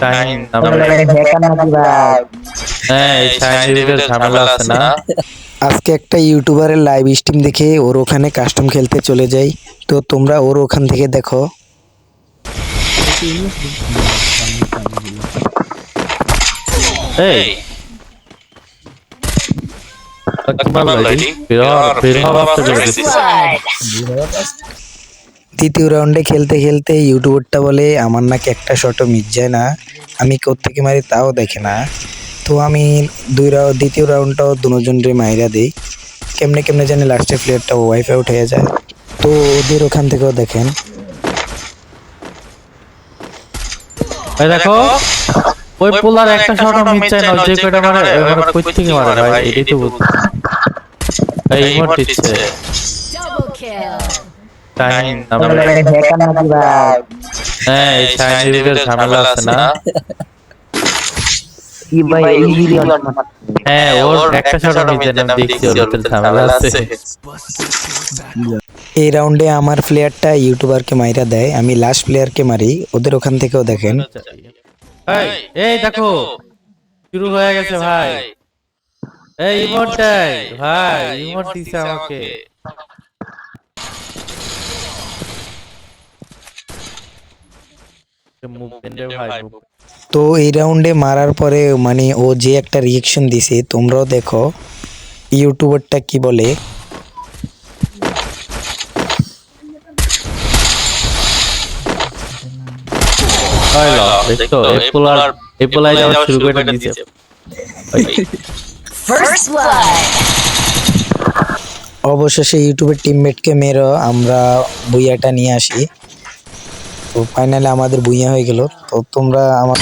Time নামে hacker নাকি ভাই হ্যাঁ এই সাইন্টিফিকের ঝামেলা আছে না? আজকে একটা ইউটিউবারের লাইভ স্ট্রিম দেখে ওর ওখানে কাস্টম খেলতে চলে যাই। তো তোমরা ওর ওখান থেকে দেখো। এই। তৃতীয় রাউন্ডে খেলতে খেলতে ইউটিউবারটা বলে আমার নাকি একটা শটও মিস যায় না। আমি কোত্থেকে মারি তাও দেখে না। তো আমি দুই রাউন্ড দ্বিতীয় রাউন্ডটাও দুজনরে মাইরা দিই। কেমনে কেমনে জানি লাস্টের প্লেয়ারটা ওয়াইফাই উঠে যায়। তো ওদের ওখান থেকেও দেখেন। দেখো ওই পোলার একটা শট মিস চাই না যে কয়টা মারে মানে কই থেকে মারে ভাই? এটাই তো বুঝ এই ইমোট দিচ্ছে Double kill. হ্যাঁ এই সাইন্টিফিকের ঝামেলা আছে না? কি ভাই এই ভিডিও হ্যাঁ ওর একটা শট মিস যায় দেখছি ওর ঝামেলা আছে। এই রাউন্ডে আমার প্লেয়ারটা ইউটিউবারকে মাইরা দেয় আমি লাস্ট প্লেয়ারকে মারি ওদের ওখান থেকেও দেখেন। এই এই দেখো শুরু হয়ে গেছে ভাই। এই ইমোটটাই ভাই ইমোট দিছে আমাকে। তো এই রাউন্ডে মারার পরে মানে ও যে একটা রিয়েকশন দিছে তোমরাও দেখো ইউটিউবারটা কি বলে. অবশেষে ইউটিউবের টিমমেটকে মেরো আমরা বুইয়াটা নিয়ে আসি। তো ফাইনালি আমাদের বুইয়া হয়ে গেল। তো তোমরা আমার